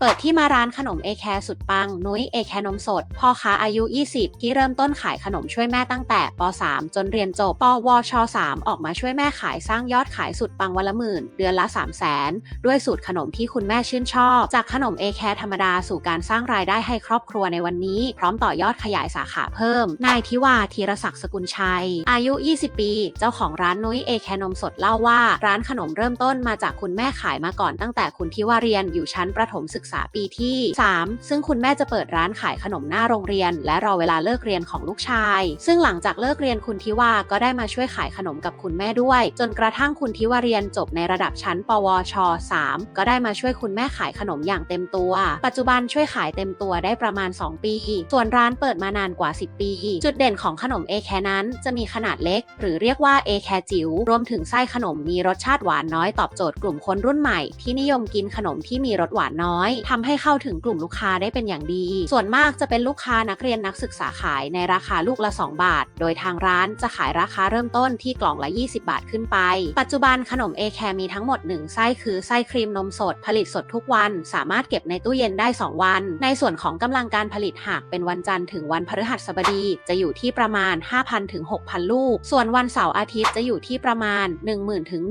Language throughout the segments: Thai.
เปิดที่มาร้านขนมเอแคร์สุดปัง นุ้ยเอแคร์นมสด พ่อค้าอายุ 20 ที่เริ่มต้นขายขนมช่วยแม่ตั้งแต่ป .3 จนเรียนจบปวช 3 ออกมาช่วยแม่ขายสร้างยอดขายสุดปังวันละหมื่น เดือนละ 3 0 0 0 0 0 ด้วยสูตรขนมที่คุณแม่ชื่นชอบ จากขนมเอแคร์ธรรมดาสู่การสร้างรายได้ให้ครอบครัวในวันนี้ พร้อมต่อยอดขยายสาขาเพิ่ม นายทิวาธีรศักดิ์สกุลชัย อายุ 20 ปี เจ้าของร้านนุ้ยเอแคร์นมสดเล่าว่า ร้านขนมเริ่มต้นมาจากคุณแม่ขายมาก่อนตั้งแต่คุณทิวาเรียนอยู่ชั้นประถมศึกษาปีที่ 3 ซึ่งคุณแม่จะเปิดร้านขายขนมหน้าโรงเรียน และรอเวลาเลิกเรียนของลูกชาย ซึ่งหลังจากเลิกเรียนคุณทิวาก็ได้มาช่วยขายขนมกับคุณแม่ด้วย จนกระทั่งคุณทิวาเรียนจบในระดับชั้น ปวช 3 ก็ได้มาช่วยคุณแม่ขายขนมอย่างเต็มตัว ปัจจุบันช่วยขายเต็มตัวได้ประมาณ 2 ปี ส่วนร้านเปิดมานานกว่า 10 ปี จุดเด่นของขนมเอแคนั้นจะมีขนาดเล็ก หรือเรียกว่าเอแคจิ๋วรวมถึงไส้ขนมมีรสชาติหวานน้อยตอบโจทย์กลุ่มคนรุ่นใหม่ที่นิยมกินขนมที่มีรสหวานน้อยทำให้เข้าถึงกลุ่มลูกค้าได้เป็นอย่างดี ส่วนมากจะเป็นลูกค้านักเรียนนักศึกษาขายในราคาลูกละ 2 บาท โดยทางร้านจะขายราคาเริ่มต้นที่กล่องละ 20 บาทขึ้นไป ปัจจุบันขนมเอแคมีทั้งหมด 1 ไส้คือไส้ครีมนมสด ผลิตสดทุกวัน สามารถเก็บในตู้เย็นได้ 2 วัน ในส่วนของกำลังการผลิตหากเป็นวันจันทร์ถึงวันพฤหัสบดี จะอยู่ที่ประมาณ 5,000ถึง6,000 ลูก ส่วนวันเสาร์อาทิตย์จะอยู่ที่ประมาณ 10,000ถึง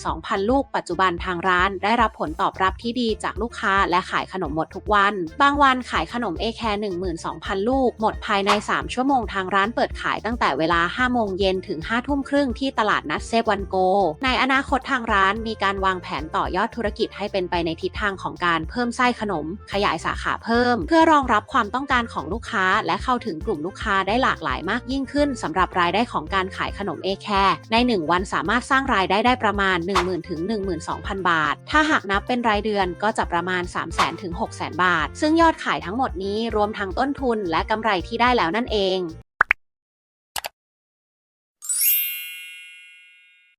12,000 ลูก ปัจจุบันทางร้านได้รับผลตอบรับที่ดีจากลูกค้าและขายขนมหมดทุกวัน บางวันขายขนมเอแคร์12,000 ลูก หมดภายใน 3 ชั่วโมงทางร้านเปิดขายตั้งแต่เวลา 5 โมงเย็นถึง 5 ทุ่มครึ่งที่ตลาดนัดเซฟวันโก ในอนาคตทางร้านมีการวางแผนต่อยอดธุรกิจให้เป็นไปในทิศทางของการเพิ่มไส้ขนม ขยายสาขาเพิ่ม เพื่อรองรับความต้องการของลูกค้า และเข้าถึงกลุ่มลูกค้าได้หลากหลายมากยิ่งขึ้นสำหรับรายได้ของการขายขนมเอแคร์ใน 1 วันสามารถสร้างรายได้ได้ประมาณ 10,000ถึง12,000 บาท ถ้าหากนับเป็นรายเดือนก็จะประมาณ300,000ถึง600,000 บาท ซึ่งยอดขายทั้งหมดนี้รวมทั้งต้นทุนและกำไรที่ได้แล้วนั่นเอง